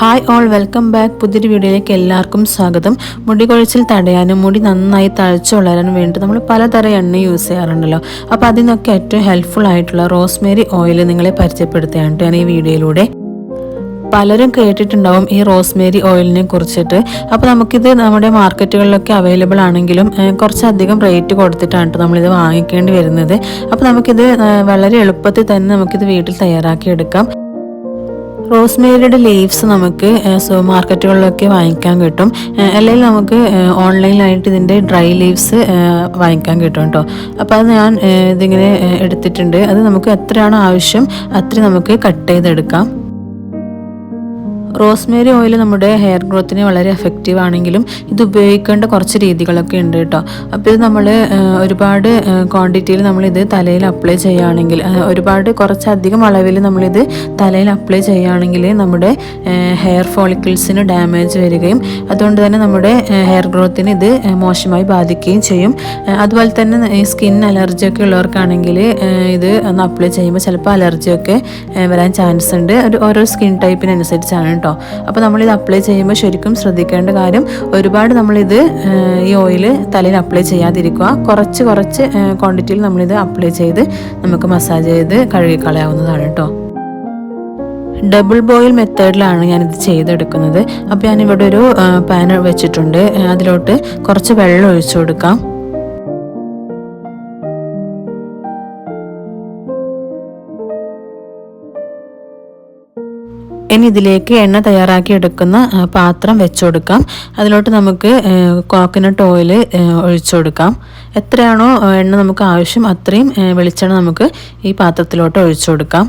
Hi all welcome back പുതിയൊരു വീഡിയോയിലേക്ക് എല്ലാവർക്കും സ്വാഗതം. മുടി കൊഴിച്ചിൽ തടയാനും മുടി നന്നായി തഴച്ചു വളരാനും വേണ്ടി നമ്മൾ പലതരം എണ്ണ യൂസ് ചെയ്യാറുണ്ടല്ലോ. അപ്പോൾ അതിനൊക്കെ ഏറ്റവും ഹെൽപ്ഫുൾ ആയിട്ടുള്ള റോസ്മേരി ഓയിൽ നിങ്ങളെ പരിചയപ്പെടുത്തുകയാണ് ഞാൻ ഈ വീഡിയോയിലൂടെ. പലരും കേട്ടിട്ടുണ്ടാവും ഈ റോസ്മേരി ഓയിലിനെ കുറിച്ചിട്ട്. അപ്പോൾ നമുക്കിത് നമ്മുടെ മാർക്കറ്റുകളിലൊക്കെ അവൈലബിൾ ആണെങ്കിലും കുറച്ചധികം റേറ്റ് കൊടുത്തിട്ടാണ് കേട്ടോ നമ്മളിത് വാങ്ങിക്കേണ്ടി വരുന്നത്. അപ്പോൾ നമുക്കിത് വളരെ എളുപ്പത്തിൽ തന്നെ നമുക്കിത് വീട്ടിൽ തയ്യാറാക്കി എടുക്കാം റോസ്മേരിയുടെ ലീവ്സ് നമുക്ക് സൂപ്പർ മാർക്കറ്റുകളിലൊക്കെ വാങ്ങിക്കാൻ കിട്ടും. അല്ലെങ്കിൽ നമുക്ക് ഓൺലൈനിലായിട്ട് ഇതിന്റെ ഡ്രൈ ലീവ്സ് വാങ്ങിക്കാൻ കിട്ടും കേട്ടോ അപ്പോൾ അത് ഞാൻ ഇതിങ്ങനെ എടുത്തിട്ടുണ്ട്. അത് നമുക്ക് എത്രയാണോ ആവശ്യം അത്രയും നമുക്ക് കട്ട് ചെയ്തെടുക്കാം. റോസ്മേരി ഓയിൽ നമ്മുടെ ഹെയർ ഗ്രോത്തിന് വളരെ എഫക്റ്റീവ് ആണെങ്കിലും ഇത് ഉപയോഗിക്കേണ്ട കുറച്ച് രീതികളൊക്കെ ഉണ്ട് കേട്ടോ. അപ്പോൾ ഇത് നമ്മൾ ഒരുപാട് ക്വാണ്ടിറ്റിയിൽ നമ്മളിത് തലയിൽ അപ്ലൈ ചെയ്യുകയാണെങ്കിൽ ഒരുപാട് കുറച്ചധികം അളവിൽ നമ്മളിത് തലയിൽ അപ്ലൈ ചെയ്യുകയാണെങ്കിൽ നമ്മുടെ ഹെയർ ഫോളിക്കിൾസിന് ഡാമേജ് വരികയും അതുകൊണ്ട് തന്നെ നമ്മുടെ ഹെയർ ഗ്രോത്തിന് ഇത് മോശമായി ബാധിക്കുകയും ചെയ്യും. അതുപോലെ തന്നെ ഈ സ്കിൻ അലർജി ഒക്കെ ഉള്ളവർക്കാണെങ്കിൽ ഇത് ഒന്ന് അപ്ലൈ ചെയ്യുമ്പോൾ ചിലപ്പോൾ അലർജിയൊക്കെ വരാൻ ചാൻസ് ഉണ്ട്. ഒരു ഓരോ സ്കിൻ ടൈപ്പിനനുസരിച്ചാണ് കേട്ടോ. അപ്പോൾ ഇത് അപ്ലൈ ചെയ്യുമ്പോൾ ശരിക്കും ശ്രദ്ധിക്കേണ്ട കാര്യം ഒരുപാട് നമ്മളിത് ഈ ഓയിൽ തലയിൽ അപ്ലൈ ചെയ്യാതിരിക്കുക. കുറച്ച് കുറച്ച് ക്വാണ്ടിറ്റിയിൽ നമ്മളിത് അപ്ലൈ ചെയ്ത് നമുക്ക് മസാജ് ചെയ്ത് കഴുകിക്കളയാവുന്നതാണ് കേട്ടോ. ഡബിൾ ബോയിൽ മെത്തേഡിലാണ് ഞാനിത് ചെയ്തെടുക്കുന്നത്. അപ്പോൾ ഞാനിവിടെ ഒരു പാൻ വെച്ചിട്ടുണ്ട്. അതിലോട്ട് കുറച്ച് വെള്ളം ഒഴിച്ചു കൊടുക്കാം. ഇനി ഇതിലേക്ക് എണ്ണ തയ്യാറാക്കി എടുക്കുന്ന പാത്രം വെച്ചു കൊടുക്കാം അതിലോട്ട് നമുക്ക് കോക്കനട്ട് ഓയിൽ ഒഴിച്ചു കൊടുക്കാം എത്രയാണോ എണ്ണ നമുക്ക് ആവശ്യം അത്രയും വെളിച്ചെണ്ണ നമുക്ക് ഈ പാത്രത്തിലോട്ട് ഒഴിച്ചു കൊടുക്കാം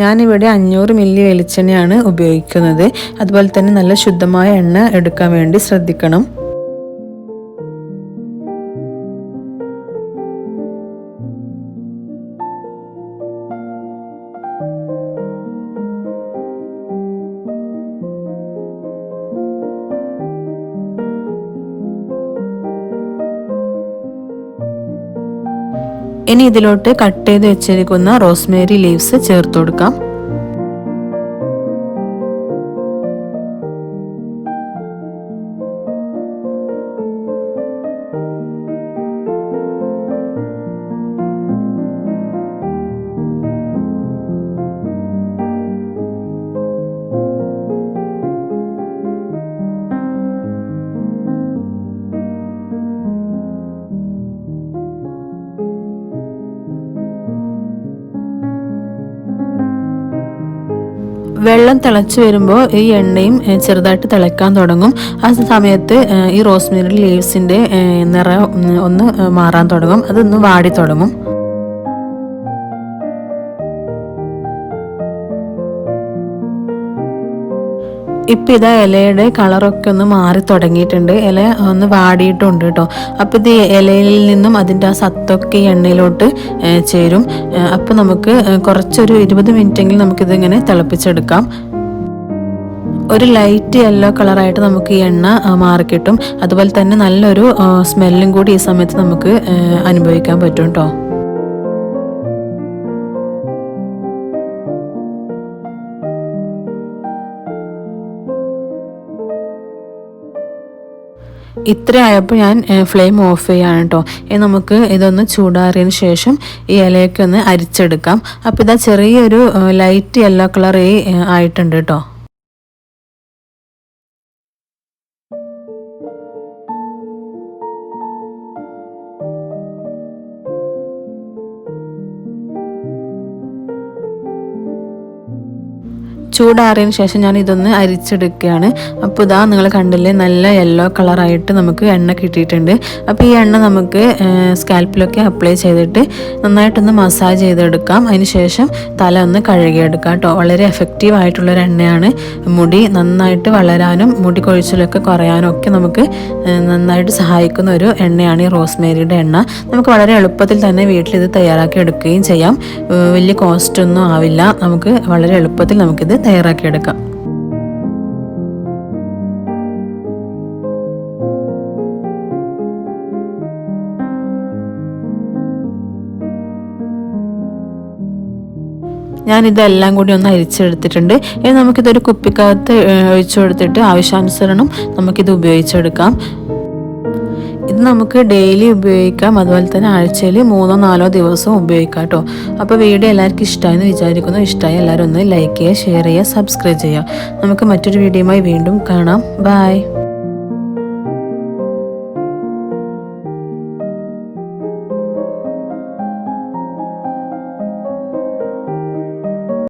ഞാനിവിടെ അഞ്ഞൂറ് മില്ലി വെളിച്ചെണ്ണയാണ് ഉപയോഗിക്കുന്നത്. അതുപോലെ തന്നെ നല്ല ശുദ്ധമായ എണ്ണ എടുക്കാൻ വേണ്ടി ശ്രദ്ധിക്കണം. ഇനി ഇതിലോട്ട് കട്ട് ചെയ്ത് വെച്ചിരിക്കുന്ന റോസ്മേരി ലീവ്സ് ചേർത്ത് കൊടുക്കാം. വെള്ളം തിളച്ച് വരുമ്പോൾ ഈ എണ്ണയും ചെറുതായിട്ട് തിളക്കാൻ തുടങ്ങും. ആ സമയത്ത് ഈ റോസ്മേരി ലീവ്സിന്റെ നിറ ഒന്ന് മാറാൻ തുടങ്ങും. അതൊന്ന് വാടി തുടങ്ങും. ഇപ്പം ഇതാ ഇലയുടെ കളറൊക്കെ ഒന്ന് മാറി തുടങ്ങിയിട്ടുണ്ട്. ഇല ഒന്ന് വാടിയിട്ടുണ്ട് കേട്ടോ. അപ്പോൾ ഇത് ഇലയിൽ നിന്നും അതിന്റെ ആ സത്തൊക്കെ എണ്ണയിലോട്ട് ചേരും. അപ്പോൾ നമുക്ക് കുറച്ചൊരു ഇരുപത് മിനിറ്റെങ്കിലും നമുക്കിതിങ്ങനെ തിളപ്പിച്ചെടുക്കാം. ഒരു ലൈറ്റ് യെല്ലോ കളറായിട്ട് നമുക്ക് ഈ എണ്ണ മാറിക്കിട്ടും അതുപോലെ തന്നെ നല്ലൊരു സ്മെല്ലും കൂടി ഈ സമയത്ത് നമുക്ക് അനുഭവിക്കാൻ പറ്റും കേട്ടോ. ഇത്ര ആയപ്പോൾ ഞാൻ ഫ്ലെയിം ഓഫ് ചെയ്യാണ് കേട്ടോ ഇനി നമുക്ക് ഇതൊന്ന് ചൂടാറിയതിന് ശേഷം ഈ ഇലയൊക്കെ ഒന്ന് അരിച്ചെടുക്കാം. അപ്പോൾ ഇതാ ചെറിയൊരു ലൈറ്റ് യെല്ലോ കളർ ആയിട്ടുണ്ട് കേട്ടോ ചൂടാറിയതിന് ശേഷം ഞാൻ ഇതൊന്ന് അരിച്ചെടുക്കുകയാണ്. അപ്പോൾ ഇതാ നിങ്ങൾ കണ്ടില്ലേ നല്ല യെല്ലോ കളറായിട്ട് നമുക്ക് എണ്ണ കിട്ടിയിട്ടുണ്ട്. അപ്പോൾ ഈ എണ്ണ നമുക്ക് സ്കാൽപ്പിലൊക്കെ അപ്ലൈ ചെയ്തിട്ട് നന്നായിട്ടൊന്ന് മസാജ് ചെയ്തെടുക്കാം. അതിന് ശേഷം തല ഒന്ന് കഴുകിയെടുക്കാം കേട്ടോ. വളരെ എഫക്റ്റീവ് ആയിട്ടുള്ളൊരു എണ്ണയാണ്. മുടി നന്നായിട്ട് വളരാനും മുടി കൊഴിച്ചിലൊക്കെ കുറയാനും ഒക്കെ നമുക്ക് നന്നായിട്ട് സഹായിക്കുന്ന ഒരു എണ്ണയാണ് ഈ റോസ്മേരിയുടെ എണ്ണ. നമുക്ക് വളരെ എളുപ്പത്തിൽ തന്നെ വീട്ടിൽ ഇത് തയ്യാറാക്കി എടുക്കുകയും ചെയ്യാം. വലിയ കോസ്റ്റ് ഒന്നും ആവില്ല. നമുക്ക് വളരെ എളുപ്പത്തിൽ നമുക്കിത് തയ്യാറാക്കിയെടുക്കാം. ഞാനിതെല്ലാം കൂടി ഒന്ന് അരിച്ചെടുത്തിട്ടുണ്ട്. ഇനി നമുക്കിതൊരു കുപ്പിക്കകത്ത് ഒഴിച്ചു കൊടുത്തിട്ട് ആവശ്യാനുസരണം നമുക്കിത് ഉപയോഗിച്ചെടുക്കാം. നമുക്ക് ഡെയിലി ഉപയോഗിക്കാം. അതുപോലെ തന്നെ ആഴ്ചയിൽ മൂന്നോ നാലോ ദിവസവും ഉപയോഗിക്കാം കേട്ടോ അപ്പോൾ വീഡിയോ എല്ലാവർക്കും ഇഷ്ടമായെന്ന് വിചാരിക്കുന്നു. ഇഷ്ടമായി എല്ലാവരും ഒന്ന് ലൈക്ക് ചെയ്യുക ഷെയർ ചെയ്യുക സബ്സ്ക്രൈബ് ചെയ്യുക. നമുക്ക് മറ്റൊരു വീഡിയോയുമായി വീണ്ടും കാണാം. ബായ്